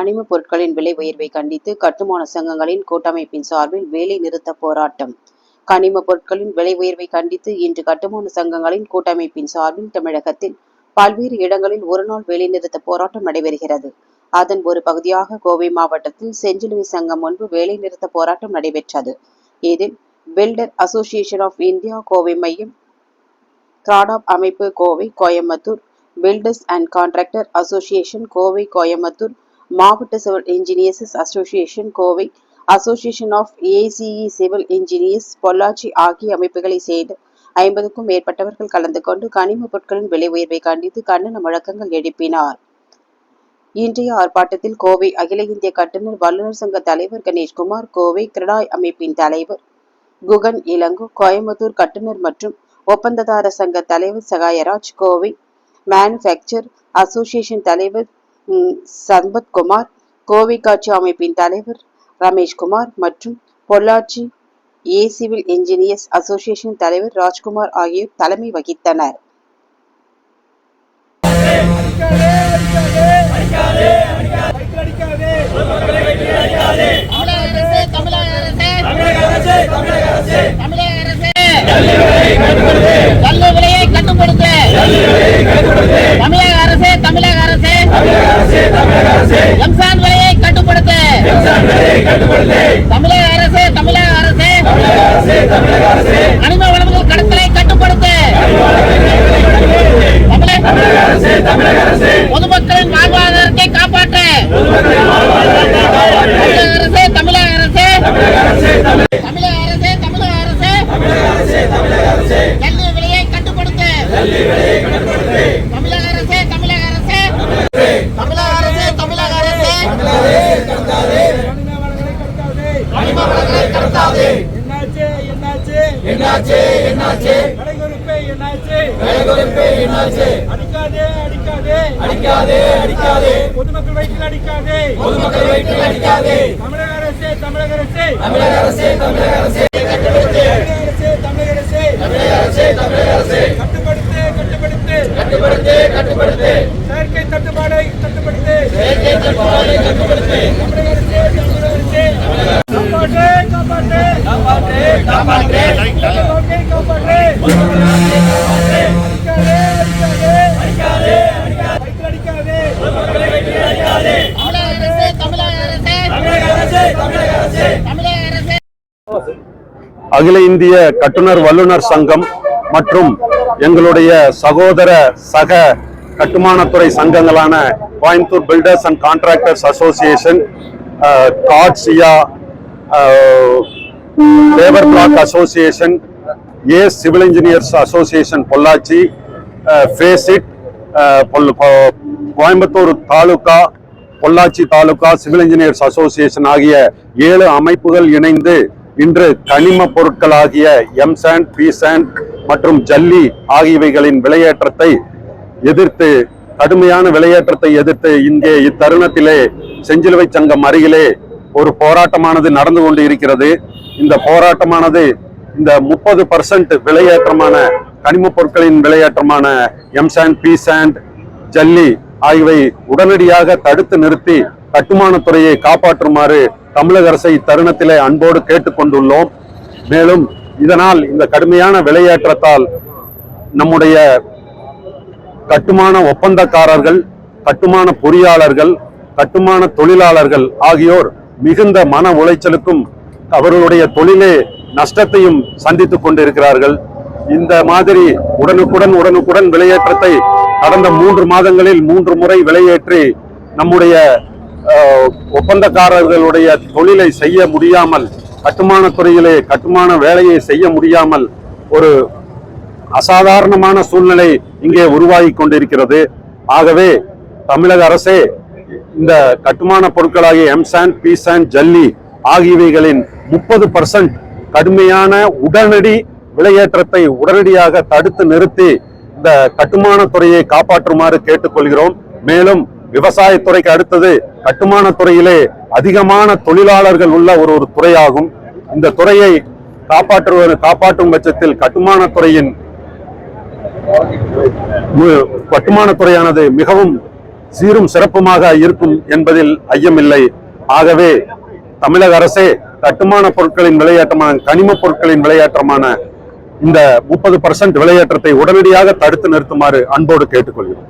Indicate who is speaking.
Speaker 1: கனிம பொருட்களின் விலை உயர்வை கண்டித்து கட்டுமான சங்கங்களின் கூட்டமைப்பின் சார்பில் வேலை நிறுத்த போராட்டம். கனிம பொருட்களின் விலை உயர்வை கண்டித்து இன்று கட்டுமான சங்கங்களின் கூட்டமைப்பின் சார்பில் தமிழகத்தில் பல்வேறு இடங்களில் ஒருநாள் வேலைநிறுத்த போராட்டம் நடைபெறுகிறது. அதன் ஒரு பகுதியாக கோவை மாவட்டத்தில் செஞ்சிலுவை சங்கம் முன்பு வேலைநிறுத்த போராட்டம் நடைபெற்றது. இதில் builder association of India Kovai மையம் கிராடாப் அமைப்பு Kovai Coimbatore builders and contractor association Kovai Coimbatore மாவட்ட civil engineers association Kovai. Association of ACE civil engineers Pollachi ஆகிய அமைப்புகளை சேர்ந்து ஐம்பதுக்கும் மேற்பட்டவர்கள் கலந்து கொண்டு கனிம பொருட்களின் விலை உயர்வை கண்டித்து கண்டன முழக்கங்கள் எழுப்பினார். இன்றைய ஆர்ப்பாட்டத்தில் கோவை அகில இந்திய கட்டுநர் வல்லுநர் சங்க தலைவர் கணேஷ்குமார் கோவை கிரடாய் அமைப்பின் தலைவர் குகன் இளங்கோ கோயம்புத்தூர் கட்டுநர் மற்றும் ஒப்பந்ததார சங்க தலைவர் சகாயராஜ் கோவை மேனுஃபேக்சர் அசோசியேஷன் தலைவர் சம்பத்குமார் கோவை காட்சி அமைப்பின் தலைவர் ரமேஷ்குமார் மற்றும் Pollachi A civil engineers association தலைவர் ராஜ்குமார் ஆகியோர் தலைமை வகித்தனர்.
Speaker 2: தமிழக அரசு தமிழக அரசு தமிழக அரசு கல்லு விலையை கட்டுப்படுத்து தமிழக அரசு தமிழக அரசு எம்சான் விலையை கட்டுப்படுத்து. தமிழக அரசு தமிழக அரசு. கனிம வளங்கள் கடத்தலை கட்டுப்படுத்து தமிழக பொதுமக்களின் வாழ்வாதாரத்தை காப்பாற்ற தமிழக அரசு தமிழக அரசு தமிழக அரசு தமிழக அரசு கல்வி விலையை கட்டுப்படுத்து தமிழக அரசு தமிழக அரசு தமிழக அரசு தமிழக அரசு கனிம வளங்களை கடத்தாது
Speaker 3: என்னாச்சு என்னாச்சு?
Speaker 2: என்னாச்சு என்னாச்சு?
Speaker 3: என்னாச்சு?
Speaker 2: என்னாச்சு?
Speaker 3: அடிக்காதே அடிக்காதே.
Speaker 2: அடிக்காதே அடிக்காதே.
Speaker 3: பொதுமக்கள் வயிற்றில் அடிக்காதே.
Speaker 2: பொதுமக்கள் வயிற்றில் அடிக்காதே.
Speaker 3: தமிழக அரசு. தமிழக அரசு
Speaker 2: தமிழக அரசு. தமிழக அரசு
Speaker 3: தமிழக அரசு. தமிழக அரசு
Speaker 2: தமிழக அரசு
Speaker 3: கட்டுப்படுத்து கட்டுப்படுத்து
Speaker 2: கட்டுப்படுத்து கட்டுப்படுத்து
Speaker 3: செயற்கை தட்டுப்பாடை கட்டுப்படுத்து
Speaker 2: செயற்கை தட்டுப்பாடை கட்டுப்படுத்து
Speaker 3: தமிழக அரசு தமிழக அரசு காப்பாற்று காப்பாற்று
Speaker 2: காப்பாற்று காப்பாற்று
Speaker 3: ஓகே காப்பாற்று அடிக்காதே அடிக்காதே
Speaker 2: அடிக்காதே
Speaker 3: வயிற்றில் அடிக்காதே
Speaker 2: தமிழக அரசு தமிழக அரசு தமிழக அரசு தமிழக அரசு தமிழக அரசு
Speaker 4: அகில இந்திய கட்டுனர் வல்லுநர் சங்கம் மற்றும் எங்களுடைய சகோதர சக கட்டுமானத்துறை சங்கங்களான Coimbatore builders and contractors association காட்சியா labour block association A civil engineers association Pollachi ஃபேசிட் Coimbatore taluka Pollachi taluka civil engineers association ஆகிய ஏழு அமைப்புகள் இணைந்து இன்று கனிம பொருட்களாகிய எம்சாண்ட் பிசாண்ட் மற்றும் ஜல்லி ஆகியவைகளின் விலையேற்றத்தை எதிர்த்து கடுமையான விலையேற்றத்தை எதிர்த்து இங்கே இத்தருணத்திலே செஞ்சிலுவை சங்கம் அருகிலே ஒரு போராட்டமானது நடந்து கொண்டு இருக்கிறது. இந்த போராட்டமானது இந்த முப்பது பர்சன்ட் விலையேற்றமான கனிம பொருட்களின் விலையேற்றமான எம்சாண்ட் பிசாண்ட் ஜல்லி ஆகியவை உடனடியாக தடுத்து நிறுத்தி கட்டுமானத்துறையை காப்பாற்றுமாறு தமிழக அரசை இத்தருணத்திலே அன்போடு கேட்டுக்கொண்டுள்ளோம். மேலும் இதனால் இந்த கடுமையான விலையேற்றத்தால் நம்முடைய கட்டுமான ஒப்பந்தக்காரர்கள் கட்டுமான பொறியாளர்கள் கட்டுமான தொழிலாளர்கள் ஆகியோர் மிகுந்த மன உளைச்சலுக்கும் அவர்களுடைய தொழிலே நஷ்டத்தையும் சந்தித்துக் கொண்டிருக்கிறார்கள். இந்த மாதிரி உடனுக்குடன் உடனுக்குடன் விலையேற்றத்தை கடந்த மூன்று மாதங்களில் மூன்று முறை விலையேற்றி நம்முடைய ஒப்பந்தக்காரர்களுடைய தொழிலை செய்ய முடியாமல் கட்டுமான துறையிலே கட்டுமான வேலையை செய்ய முடியாமல் ஒரு அசாதாரணமான சூழ்நிலை இங்கே உருவாகி கொண்டிருக்கிறது. ஆகவே தமிழக அரசே இந்த கட்டுமான பொருட்களாகிய எம்சாண்ட் பிசாண்ட் ஜல்லி ஆகியவைகளின் முப்பது பர்சன்ட் கடுமையான உடனடி விலையேற்றத்தை உடனடியாக தடுத்து நிறுத்தி இந்த கட்டுமான துறையை காப்பாற்றுமாறு கேட்டுக்கொள்கிறோம். மேலும் விவசாயத்துறைக்கு அடுத்தது கட்டுமான துறையிலே அதிகமான தொழிலாளர்கள் உள்ள ஒரு ஒரு துறையாகும். இந்த துறையை காப்பாற்றுவது காப்பாற்றும் பட்சத்தில் கட்டுமான துறையின் கட்டுமான துறையானது மிகவும் சீரும் சிறப்புமாக இருக்கும் என்பதில் ஐயமில்லை. ஆகவே தமிழக அரசே கட்டுமான பொருட்களின் விலையேற்றமான கனிம பொருட்களின் விளையாட்டமான இந்த முப்பது பர்சன்ட் விலையேற்றத்தை உடனடியாக தடுத்து நிறுத்துமாறு அன்போடு கேட்டுக்கொள்கிறோம்.